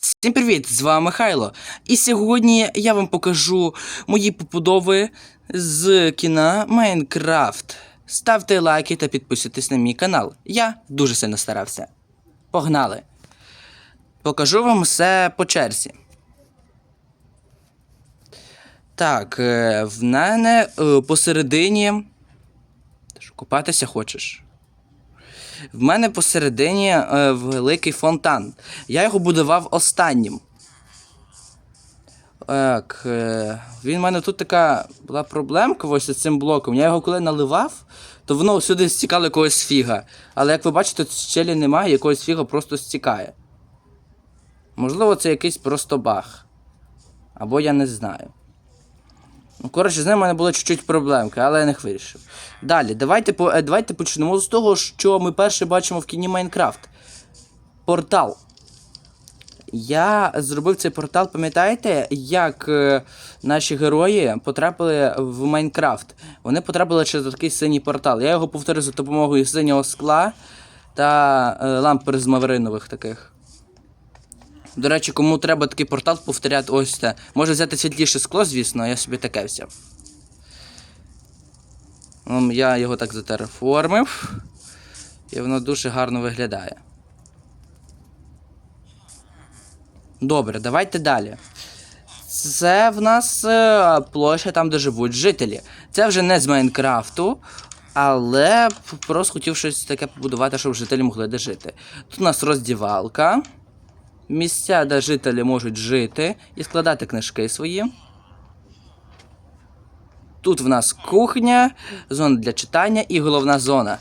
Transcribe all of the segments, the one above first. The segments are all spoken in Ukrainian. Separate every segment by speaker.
Speaker 1: Всім привіт! З вами Михайло. І сьогодні я вам покажу мої побудови з кіна Майнкрафт. Ставте лайки та підписуйтесь на мій канал. Я дуже сильно старався. Погнали! Покажу вам все по черзі. Так, е, в мене е, посередині. Купатися хочеш? В мене посередині е, великий фонтан. Я його будував останнім. Так, е, він в мене тут така була проблемка ось з цим блоком. Я його коли наливав, то воно сюди стікало якогось фіга. Але як ви бачите, щелі немає, якогось фіга просто стікає. Можливо, це якийсь просто баг. Або я не знаю. Ну, коротше, з ним у мене була чуть-чуть проблемка, але я не вирішив. Далі, давайте, по- е, давайте почнемо з того, що ми перше бачимо в кіні Майнкрафт. Портал. Я зробив цей портал, пам'ятаєте, як е, наші герої потрапили в Майнкрафт? Вони потрапили через такий синій портал. Я його повторив за допомогою синього скла та е, ламп призмавринових таких. До речі, кому треба такий портал повторяти ось це. Може взяти світліше скло, звісно, я собі таке взяв. Я його так затереформив. І воно дуже гарно виглядає. Добре, давайте далі. Це в нас е, площа там, де живуть жителі. Це вже не з Майнкрафту, але просто хотів щось таке побудувати, щоб жителі могли де жити. Тут у нас роздівалка. Місця, де жителі можуть жити і складати книжки свої. Тут в нас кухня, зона для читання і головна зона.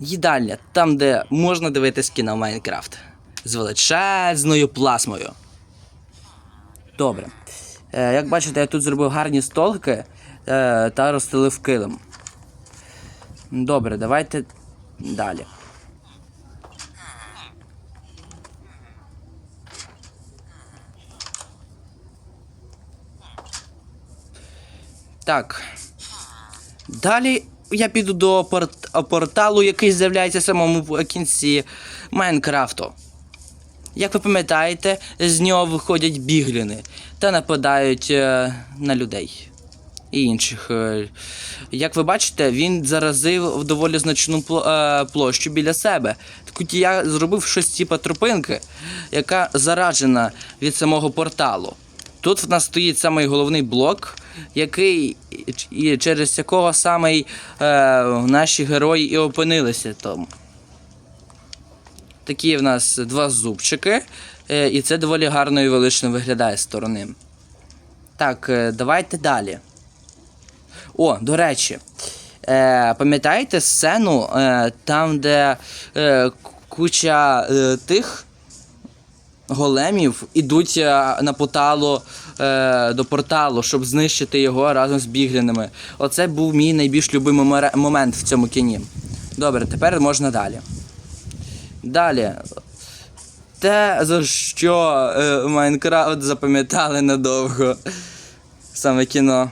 Speaker 1: Їдальня, там, де можна дивитись кіно Майнкрафт. З величезною плазмою. Добре. Е, як бачите, я тут зробив гарні столики е, та розстелив килим. Добре, давайте далі. Так. Далі я піду до порт- порталу, який з'являється в самому кінці Майнкрафту. Як ви пам'ятаєте, з нього виходять бігліни та нападають е, на людей і інших. е. Як ви бачите, він заразив доволі значну е, площу біля себе. От я зробив щось типу тропинки, яка заражена від самого порталу. Тут в нас стоїть самий головний блок, який і через якого саме е, наші герої і опинилися там. Такі в нас два зубчики, е, і це доволі гарно і велично виглядає з сторони. Так, е, давайте далі. О, до речі, пам'ятаєте сцену там, де куча тих големів ідуть е, на поталу е, до порталу, щоб знищити його разом з біглінами. Оце був мій найбільш любимий момент в цьому кіні. Добре, тепер можна далі. Далі. Те, за що е, Майнкрафт запам'ятали надовго. Саме кіно.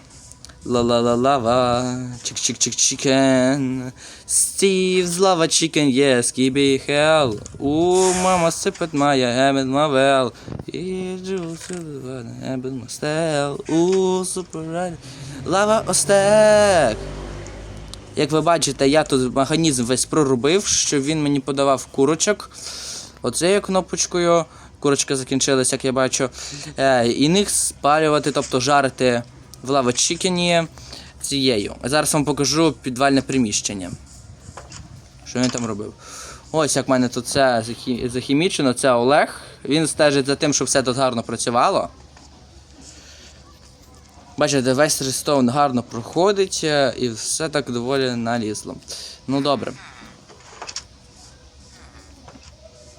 Speaker 1: Ла-ла-ла-лава, чик-чик-чик-чикен. Стів's lava chicken, yes, keep hell. Ooh, mama sip it my ham in my well. Ooh, super right. Лава остек. Як ви бачите, я тут механізм весь проробив, щоб він мені подавав курочок. Оцею кнопочкою. Курочка закінчилась, як я бачу. Е, і них спалювати, тобто жарити в лава чікені цією. Зараз вам покажу підвальне приміщення. Що він там робив? Ось як в мене тут захі- захімічено, це Олег. Він стежить за тим, щоб все тут гарно працювало. Бачите, весь рестовн гарно проходить е, і все так доволі налізло. Ну добре.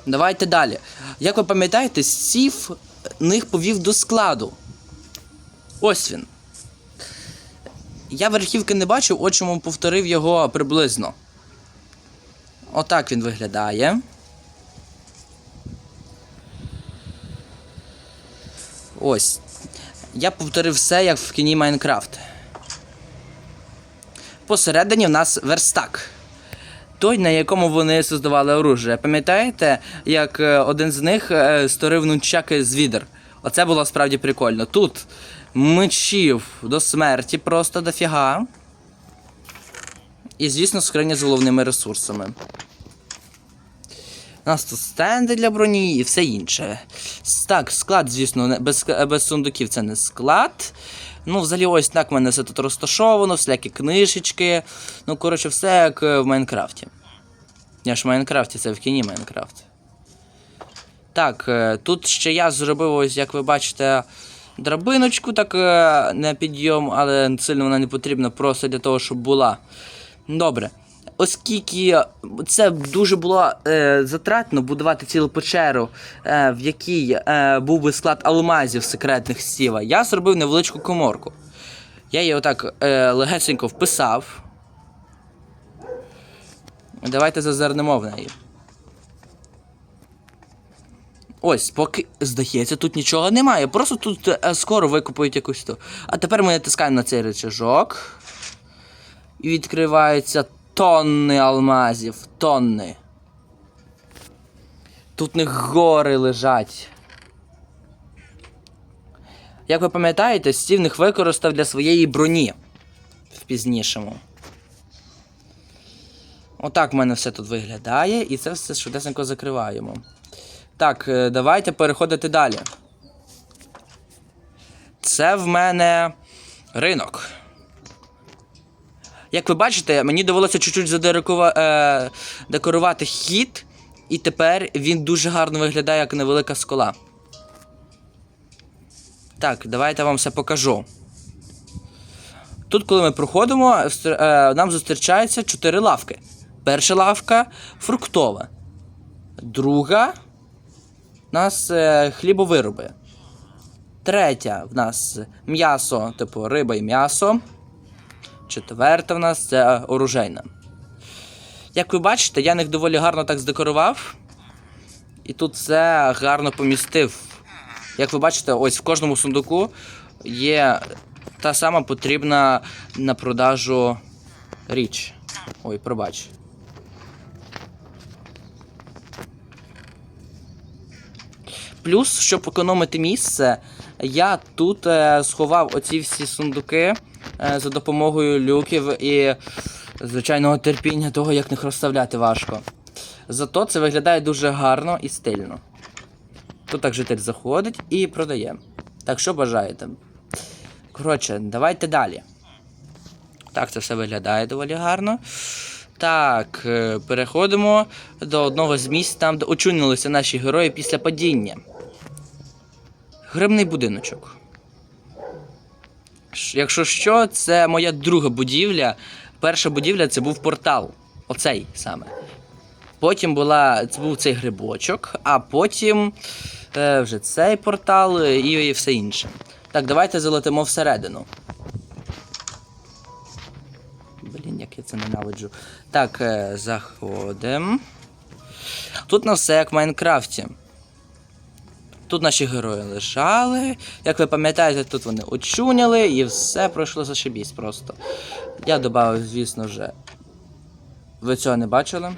Speaker 1: Давайте далі. Як ви пам'ятаєте, Сів них повів до складу. Ось він. Я верхівки не бачив, чому повторив його приблизно. Отак він виглядає. Ось. Я повторив все, як в кіні Майнкрафт. Посередині в нас верстак. той, на якому вони создавали оружие. Пам'ятаєте, як е, один з них е, створив нунчаки з відер? Оце було справді прикольно. Тут мечів до смерті просто дофіга. І, звісно, скриня з головними ресурсами. У нас тут стенди для броні і все інше. Так, склад, звісно, без, без сундуків це не склад. Ну, взагалі, ось так в мене все тут розташовано, всілякі книжечки. Ну, коротше, все як е, в Майнкрафті. Я ж в Майнкрафті, це в кіні Майнкрафт. Так, е, тут ще я зробив, ось, як ви бачите, драбиночку, так е, на підйом, але сильно вона не потрібна, просто для того, щоб була. Добре. Оскільки це дуже було е, затратно будувати цілу печеру, е, в якій е, був би склад алмазів секретних Стіва, я зробив невеличку коморку. Я її отак е, легесенько вписав. Давайте зазирнемо в неї. Ось, поки здається, тут нічого немає. Просто тут е, скоро викопають якусь ту. А тепер ми натискаємо на цей рычажок. І відкриваються тонни алмазів. Тонни. Тут в них гори лежать. Як ви пам'ятаєте, Стів їх використав для своєї броні в пізнішому. Отак в мене все тут виглядає, і це все швидесенько закриваємо. Так, е, давайте переходити далі. Це в мене ринок. Як ви бачите, мені довелося чуть-чуть задекорувати е, хід, і тепер він дуже гарно виглядає як невелика скала. Так, давайте вам все покажу. Тут, коли ми проходимо, е, нам зустрічаються чотири лавки. Перша лавка фруктова. Друга у нас е, хлібовироби. Третя в нас м'ясо, типу риба і м'ясо. Четверта в нас це оружейна. Як ви бачите, я їх доволі гарно так здекорував. І тут все гарно помістив. Як ви бачите, ось в кожному сундуку є та сама потрібна на продажу річ. Ой, пробач. Плюс, щоб економити місце, я тут е, сховав оці всі сундуки е, за допомогою люків і звичайного терпіння того, як їх розставляти важко. Зато це виглядає дуже гарно і стильно. Тут так житель заходить і продає. Так що бажаєте. Коротше, давайте далі. Так, це все виглядає доволі гарно. Так, е, переходимо до одного з місць, там, де очунилися наші герої після падіння. Грибний будиночок. Якщо що, це моя друга будівля. Перша будівля це був портал. Оцей саме. Потім була, це був цей грибочок, а потім е, вже цей портал е, і, і все інше. Так, давайте залетимо всередину. Блін, як я це ненавиджу. Так, е, заходимо. Тут на все як в Майнкрафті. Тут наші герої лежали. Як ви пам'ятаєте, тут вони очуняли і все пройшло зашибісь просто. Я додав, звісно, вже. Ви цього не бачили?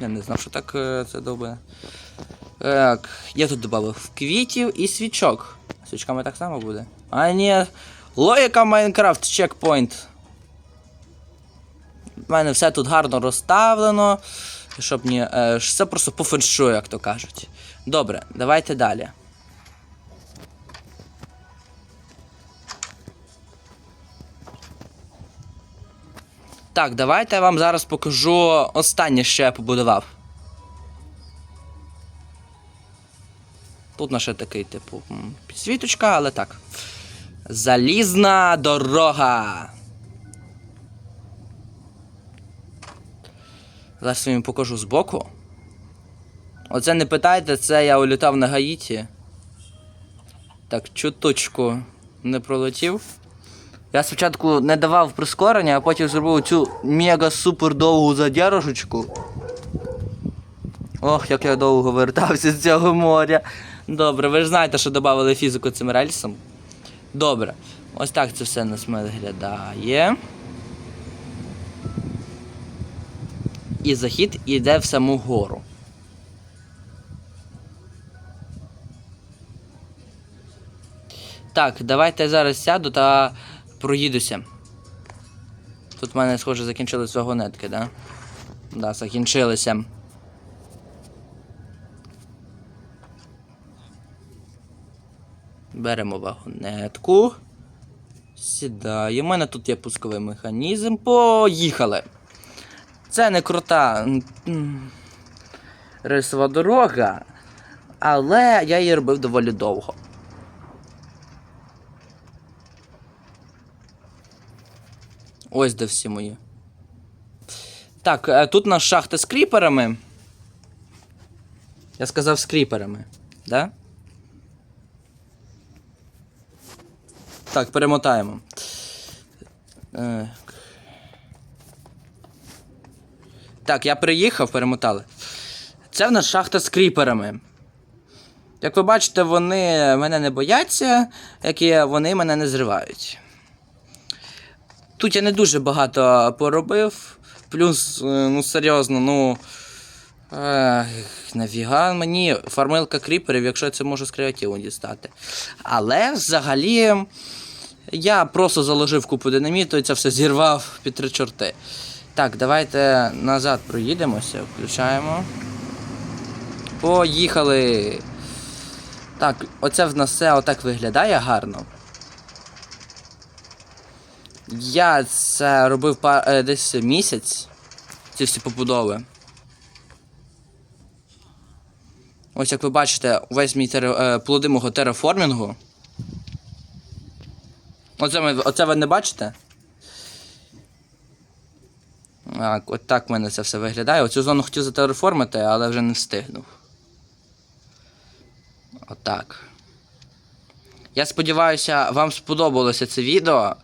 Speaker 1: Я не знав, що так е, це довбе. Так, я тут додав квітів і свічок. Свічками так само буде. А ні. Логіка Майнкрафт чекпоінт. У мене все тут гарно розставлено. Щоб ні. Е, все просто по феншую, як то кажуть. Добре, давайте далі. Так, давайте я вам зараз покажу останнє, що я побудував. Тут наше такий, типу, підсвіточка, але так. Залізна дорога. Зараз я вам покажу збоку. Оце не питайте, це я улітав на Гаїті. Так, чуточку не пролетів. Я спочатку не давав прискорення, а потім зробив цю мега-супер довгу задержечку. Ох, як я довго вертався з цього моря. Добре, ви ж знаєте, що додали фізику цим рельсам. Добре. Ось так це все у нас виглядає. І захід іде в саму гору. Так, давайте я зараз сяду та проїдуся. Тут в мене, схоже, закінчились вагонетки, да? Да, закінчилися. Беремо вагонетку. Сідаємо. У мене тут є пусковий механізм. Поїхали. Це не крута м, рейсова дорога, але я її робив доволі довго. Ось де всі мої. Так, е, тут у нас шахта з кріперами. Я сказав з кріперами, да? Так, перемотаємо. Е, Так, я приїхав, перемотали. Це в нас шахта з кріперами. Як ви бачите, вони мене не бояться, як і вони мене не зривають. Тут я не дуже багато поробив. Плюс, е, ну серйозно, ну. Ех, нафіга мені фармилка кріперів, якщо я це можу з креативу дістати. Але взагалі я просто заложив купу динаміту і це все зірвав під три чорти. Так, давайте назад проїдемося, включаємо. Поїхали! Так, оце в нас все отак виглядає гарно. Я це робив е, десь місяць. Ці всі побудови. Ось як ви бачите, увесь мій тере, е, плоди мого тераформінгу. Оце, ми, оце ви не бачите? От так в мене це все виглядає. Оцю зону хотів затераформити, але вже не встигнув. Отак. Я сподіваюся, вам сподобалося це відео.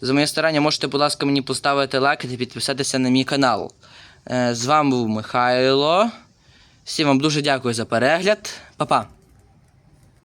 Speaker 1: За моє старання можете, будь ласка, мені поставити лайк та підписатися на мій канал. Е, З вами був Михайло. Всім вам дуже дякую за перегляд. Па-па!